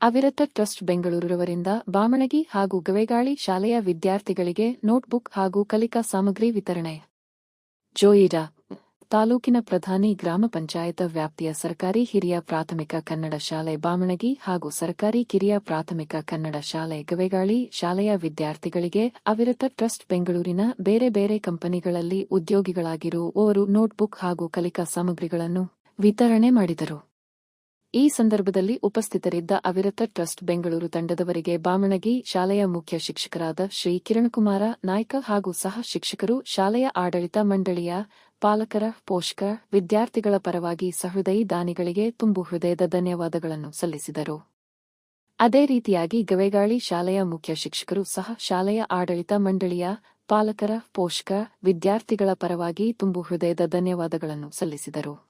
ಅವಿರತ ಟ್ರಸ್ಟ್ ಬೆಂಗಳೂರುವರಿಂದ ಬಾಮಣಗಿ ಹಾಗೂ ಗವೆಗಾಳಿ ಶಾಲೆಯ ವಿದ್ಯಾರ್ಥಿಗಳಿಗೆ ನೋಟ್ಬುಕ್ ಹಾಗೂ ಕಲಿಕಾ ಸಾಮಗ್ರಿ ವಿತರಣೆ. ಜೋಯಿಡಾ ತಾಲೂಕಿನ ಪ್ರಧಾನಿ ಗ್ರಾಮ ಪಂಚಾಯತ ವ್ಯಾಪ್ತಿಯ ಸರ್ಕಾರಿ ಹಿರಿಯ ಪ್ರಾಥಮಿಕ ಕನ್ನಡ ಶಾಲೆ ಬಾಮಣಗಿ ಹಾಗೂ ಸರ್ಕಾರಿ ಕಿರಿಯ ಪ್ರಾಥಮಿಕ ಕನ್ನಡ ಶಾಲೆ ಗವೆಗಾಳಿ ಶಾಲೆಯ ವಿದ್ಯಾರ್ಥಿಗಳಿಗೆ ಅವಿರತ ಟ್ರಸ್ಟ್ ಬೆಂಗಳೂರಿನ ಬೇರೆ ಬೇರೆ ಕಂಪನಿಗಳಲ್ಲಿ ಉದ್ಯೋಗಿಗಳಾಗಿರುವವರು ನೋಟ್ಬುಕ್ ಹಾಗೂ ಕಲಿಕಾ ಸಾಮಗ್ರಿಗಳನ್ನು ವಿತರಣೆ ಮಾಡಿದರು. ಈ ಸಂದರ್ಭದಲ್ಲಿ ಉಪಸ್ಥಿತರಿದ್ದ ಅವಿರತ ಟ್ರಸ್ಟ್ ಬೆಂಗಳೂರು ತಂಡದವರಿಗೆ ಬಾಮಣಗಿ ಶಾಲೆಯ ಮುಖ್ಯ ಶಿಕ್ಷಕರಾದ ಶ್ರೀ ಕಿರಣಕುಮಾರ ನಾಯ್ಕ ಹಾಗೂ ಸಹ ಶಿಕ್ಷಕರು ಶಾಲೆಯ ಆಡಳಿತ ಮಂಡಳಿಯ ಪಾಲಕರ, ಪೋಷಕ, ವಿದ್ಯಾರ್ಥಿಗಳ ಪರವಾಗಿ ಸಹೃದಯಿ ದಾನಿಗಳಿಗೆ ತುಂಬು ಹೃದಯದ ಧನ್ಯವಾದಗಳನ್ನು ಸಲ್ಲಿಸಿದರು. ಅದೇ ರೀತಿಯಾಗಿ ಗವೆಗಾಳಿ ಶಾಲೆಯ ಮುಖ್ಯ ಶಿಕ್ಷಕರು ಸಹ ಶಾಲೆಯ ಆಡಳಿತ ಮಂಡಳಿಯ ಪಾಲಕರ, ಪೋಷಕ, ವಿದ್ಯಾರ್ಥಿಗಳ ಪರವಾಗಿ ತುಂಬು ಹೃದಯದ ಧನ್ಯವಾದಗಳನ್ನು ಸಲ್ಲಿಸಿದರು.